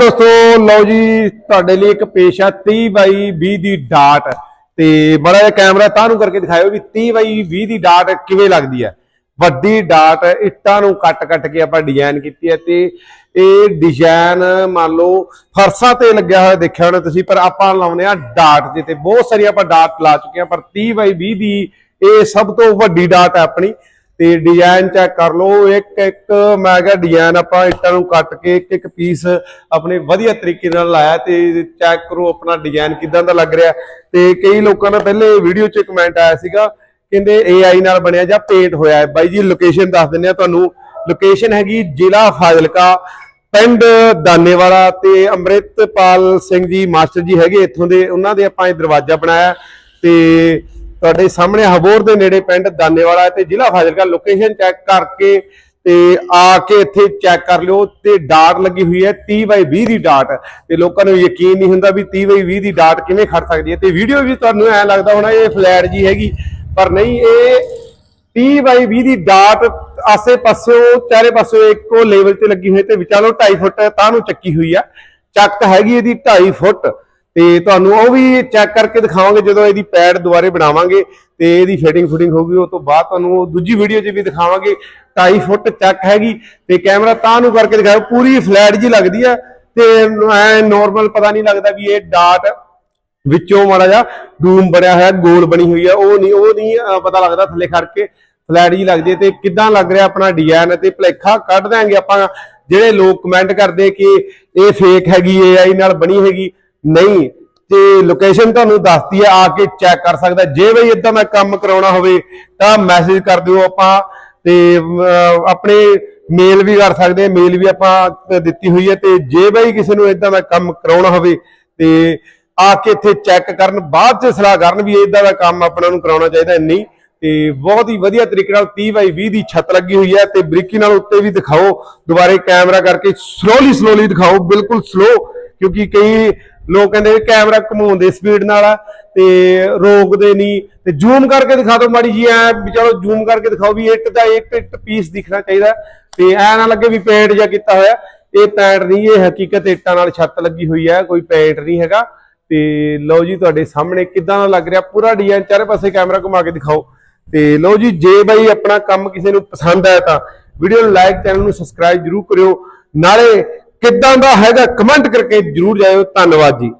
ਦੋਸਤੋ, ਲਓ ਜੀ, ਤੁਹਾਡੇ ਲਈ ਇੱਕ ਪੇਸ਼ ਆ 30 ਬਾਈ 20 ਦੀ ਡਾਟ। ਤੇ ਬੜਾ ਜਿਹਾ ਕੈਮਰਾ ਤਾਂ ਨੂੰ ਕਰਕੇ ਦਿਖਾਇਓ ਵੀ 30 ਬਾਈ 20 ਦੀ ਡਾਟ ਕਿਵੇਂ ਲੱਗਦੀ ਹੈ ਵੱਡੀ ਡਾਟ, ਇੱਟਾਂ ਨੂੰ ਕੱਟ-ਕੱਟ ਕੇ ਆਪਾਂ ਡਿਜ਼ਾਈਨ ਕੀਤੀ ਹੈ ਤੇ ਇਹ ਡਿਜ਼ਾਈਨ ਮੰਨ ਲਓ, ਫਰਸਾਂ ਤੇ ਲੱਗਿਆ ਹੋਇਆ ਦੇਖਿਆ ਹੋਣਾ ਤੁਸੀਂ, ਪਰ ਆਪਾਂ ਲਾਉਨੇ ਆ ਡਾਟ ਦੇ ਤੇ ਬਹੁਤ ਸਾਰੀ ਆਪਾਂ ਡਾਟ ਲਾ ਚੁੱਕੇ ਆ, ਪਰ 30 ਬਾਈ 20 ਦੀ ਇਹ ਸਭ ਤੋਂ ਵੱਡੀ ਡਾਟ ਹੈ ਆਪਣੀ। ਤੇ ਡਿਜ਼ਾਈਨ ਚੈੱਕ ਕਰ ਲਓ, ਇੱਕ ਇੱਕ, ਮੈਂ ਕਿਹਾ ਡਿਜ਼ਾਈਨ ਆਪਾਂ ਇੱਟਾਂ ਨੂੰ ਕੱਟ ਕੇ ਇੱਕ ਇੱਕ ਪੀਸ ਆਪਣੇ ਵਧੀਆ ਤਰੀਕੇ ਨਾਲ ਲਾਇਆ ਤੇ ਚੈੱਕ ਕਰੋ ਆਪਣਾ ਡਿਜ਼ਾਈਨ ਕਿਦਾਂ ਦਾ ਲੱਗ ਰਿਹਾ। ਤੇ ਕਈ ਲੋਕਾਂ ਦਾ ਪਹਿਲੇ ਵੀਡੀਓ 'ਚ ਕਮੈਂਟ ਆਇਆ ਸੀਗਾ, ਕਹਿੰਦੇ AI ਨਾਲ ਬਣਿਆ ਜਾਂ ਪੇਂਟ ਹੋਇਆ ਹੈ। ਬਾਈ ਜੀ ਲੋਕੇਸ਼ਨ ਦੱਸ ਦਿੰਦੇ ਆ ਤੁਹਾਨੂੰ। ਲੋਕੇਸ਼ਨ ਹੈਗੀ ਜ਼ਿਲ੍ਹਾ ਫਾਜ਼ਿਲਕਾ, ਪਿੰਡ ਦਾਨੇਵਾਲਾ ਤੇ ਅੰਮ੍ਰਿਤਪਾਲ ਸਿੰਘ ਜੀ ਮਾਸਟਰ ਜੀ ਹੈਗੇ ਇੱਥੋਂ ਦੇ। ਉਹਨਾਂ ਦੇ ਆਪਾਂ ਇਹ ਦਰਵਾਜ਼ਾ ਬਣਾਇਆ ਤੇ ਤੁਹਾਡੇ ਸਾਹਮਣੇ ਹਬੋਰ ਦੇ ਨੇੜੇ ਪਿੰਡ ਦਾਨੇਵਾਲਾ ਤੇ ਜ਼ਿਲ੍ਹਾ ਫਾਜ਼ਿਲਕਾ ਲੋਕੇਸ਼ਨ ਚੈੱਕ ਕਰਕੇ ਤੇ ਆ ਕੇ ਇੱਥੇ ਚੈੱਕ ਕਰ ਲਿਓ ਤੇ ਡਾਟ ਲੱਗੀ ਹੋਈ ਹੈ 30 ਬਾਈ 20 ਦੀ ਡਾਟ ਤੇ ਲੋਕਾਂ ਨੂੰ ਯਕੀਨ ਨਹੀਂ ਹੁੰਦਾ ਵੀ 30 ਬਾਈ 20 ਦੀ ਡਾਟ ਕਿਵੇਂ ਖੜ ਸਕਦੀ ਹੈ ਤੇ ਵੀਡੀਓ ਵੀ ਤੁਹਾਨੂੰ ਐ ਲੱਗਦਾ ਹੋਣਾ ਇਹ ਫਲੈਟ ਜੀ ਹੈਗੀ, ਪਰ ਨਹੀਂ, ਇਹ 30 ਬਾਈ 20 ਦੀ ਡਾਟ ਆਸੇ ਪਾਸਿਓਂ ਚਾਰੇ ਪਾਸਿਓਂ ਇੱਕੋ ਲੈਵਲ ਤੇ ਲੱਗੀ ਹੋਈ ਤੇ ਵਿਚਾਲੋ 2.5 ਫੁੱਟ ਤਾਂ ਨੂੰ ਚੱਕੀ ਹੋਈ ਆ, ਚੱਕ ਹੈਗੀ ਇਹਦੀ 2.5 ਫੁੱਟ। ਤੇ ਤੁਹਾਨੂੰ ਉਹ ਵੀ ਚੈੱਕ ਕਰਕੇ ਦਿਖਾਵਾਂਗੇ ਜਦੋਂ ਇਹਦੀ ਪੈਡ ਦੁਬਾਰੇ ਬਣਾਵਾਂਗੇ ਤੇ ਇਹਦੀ ਫਿਟਿੰਗ ਫੁਟਿੰਗ ਹੋਊਗੀ, ਉਹ ਤੋਂ ਬਾਅਦ ਤੁਹਾਨੂੰ ਉਹ ਦੂਜੀ ਵੀਡੀਓ 'ਚ ਵੀ ਦਿਖਾਵਾਂਗੇ 2.5 ਫੁੱਟ ਚੱਕ ਹੈਗੀ ਤੇ ਕੈਮਰਾ ਤਾਂ ਨੂੰ ਕਰਕੇ ਦਿਖਾਓ ਪੂਰੀ ਫਲੈਟ ਜੀ ਲੱਗਦੀ ਆ ਤੇ ਐ ਨਾਰਮਲ ਪਤਾ ਨਹੀਂ ਲੱਗਦਾ ਵੀ ਇਹ ਡਾਟ ਵਿੱਚੋਂ ਮਾੜਾ ਜਿਹਾ ਡੂਮ ਬਣਿਆ ਹੋਇਆ, ਗੋਲ ਬਣੀ ਹੋਈ ਆ, ਉਹ ਨਹੀਂ ਉਹ ਨਹੀਂ ਪਤਾ ਲੱਗਦਾ ਥੱਲੇ ਖੜ ਕੇ ਫਲੈਟ ਜੀ ਲੱਗਦੀ ਤੇ ਕਿੱਦਾਂ ਲੱਗ ਰਿਹਾ ਆਪਣਾ ਡਿਜ਼ਾਈਨ ਤੇ ਭਲੇਖਾ ਕੱਢ ਦਿਆਂਗੇ ਆਪਾਂ, ਜਿਹੜੇ ਲੋਕ ਕਮੈਂਟ ਕਰਦੇ ਕਿ ਇਹ ਫੇਕ ਹੈਗੀ AI ਨਾਲ ਬਣੀ ਹੈਗੀ ਨਹੀਂ ਤੇ ਲੋਕੇਸ਼ਨ ਤੁਹਾਨੂੰ ਦੱਸਦੀ ਹੈ ਆ ਕੇ ਚੈੱਕ ਕਰ ਸਕਦਾ। ਜੇ ਬਈ ਇਦਾਂ ਦਾ ਕੰਮ ਕਰਾਉਣਾ ਹੋਵੇ ਤਾਂ ਮੈਸੇਜ ਕਰ ਦਿਓ ਆਪਾਂ ਤੇ ਆਪਣੇ ਮੇਲ ਵੀ ਕਰ ਸਕਦੇ ਮੇਲ ਵੀ ਆਪਾਂ ਦਿੱਤੀ ਹੋਈ ਹੈ ਤੇ ਜੇ ਬਈ ਕਿਸੇ ਨੂੰ ਇਦਾਂ ਦਾ ਕੰਮ ਕਰਾਉਣਾ ਹੋਵੇ ਤੇ ਆ ਕੇ ਇੱਥੇ ਚੈੱਕ ਕਰਨ ਬਾਅਦ ਚ ਸਲਾਹ ਕਰਨ ਵੀ ਇਦਾਂ ਦਾ ਕੰਮ ਆਪਣਾ ਨੂੰ ਕਰਾਉਣਾ ਚਾਹੀਦਾ ਹੈ, ਨਹੀਂ। ਤੇ ਬਹੁਤ ਹੀ ਵਧੀਆ ਤਰੀਕੇ ਨਾਲ 30 ਬਾਈ 20 ਦੀ ਛੱਤ ਲੱਗੀ ਹੋਈ ਹੈ ਤੇ ਬਰੀਕੀ ਨਾਲ ਉੱਤੇ ਵੀ ਦਿਖਾਓ। ਦੁਬਾਰੇ ਕੈਮਰਾ ਕਰਕੇ ਸਲੋਲੀ ਸਲੋਲੀ ਦਿਖਾਓ ਬਿਲਕੁਲ ਸਲੋ ਕਿਉਂਕਿ ਕਈ ਲੋਕ ਕਹਿੰਦੇ ਵੀ ਕੈਮਰਾ ਘਮਾਉਂਦੇ ਸਪੀਡ ਨਾਲ ਆ ਤੇ ਰੋਕਦੇ ਨਹੀਂ ਤੇ ਜ਼ੂਮ ਕਰਕੇ ਦਿਖਾ ਦਿਓ ਮਾੜੀ ਜੀ ਐ ਵੀ ਚਲੋ ਜ਼ੂਮ ਕਰਕੇ ਦਿਖਾਓ ਵੀ ਇੱਟ ਦਾ ਇੱਕ ਇੱਟ ਪੀਸ ਦਿਖਣਾ ਚਾਹੀਦਾ ਤੇ ਐ ਨਾ ਲੱਗੇ ਵੀ ਪੇਂਟ ਜਾਂ ਕੀਤਾ ਹੋਇਆ। ਇਹ ਪੈਂਟ ਨਹੀਂ, ਇਹ ਹਕੀਕਤ ਇੱਟਾਂ ਨਾਲ ਛੱਤ ਲੱਗੀ ਹੋਈ ਹੈ, ਕੋਈ ਪੈਂਟ ਨਹੀਂ ਹੈਗਾ। ਤੇ ਲਓ ਜੀ ਤੁਹਾਡੇ ਸਾਹਮਣੇ ਕਿਦਾਂ ਦਾ ਲੱਗ ਰਿਹਾ, ਪੂਰਾ ਡਿਜ਼ਾਈਨ ਚਾਰੇ ਪਾਸੇ ਕੈਮਰਾ ਘੁਮਾ ਕੇ ਦਿਖਾਓ। ਤੇ ਲਓ ਜੀ, ਜੇ ਬਾਈ ਆਪਣਾ ਕੰਮ ਕਿਸੇ ਨੂੰ ਪਸੰਦ ਆਇਆ ਤਾਂ ਵੀਡੀਓ ਨੂੰ ਲਾਈਕ ਚੈਨਲ ਨੂੰ ਸਬਸਕ੍ਰਾਈਬ ਜਰੂਰ ਕਰਿਓ। ਨਾਲੇ ਕਿੱਦਾਂ ਦਾ ਹੈਗਾ ਕਮੈਂਟ ਕਰਕੇ ਜਰੂਰ ਜਾਇਓ। ਧੰਨਵਾਦ ਜੀ।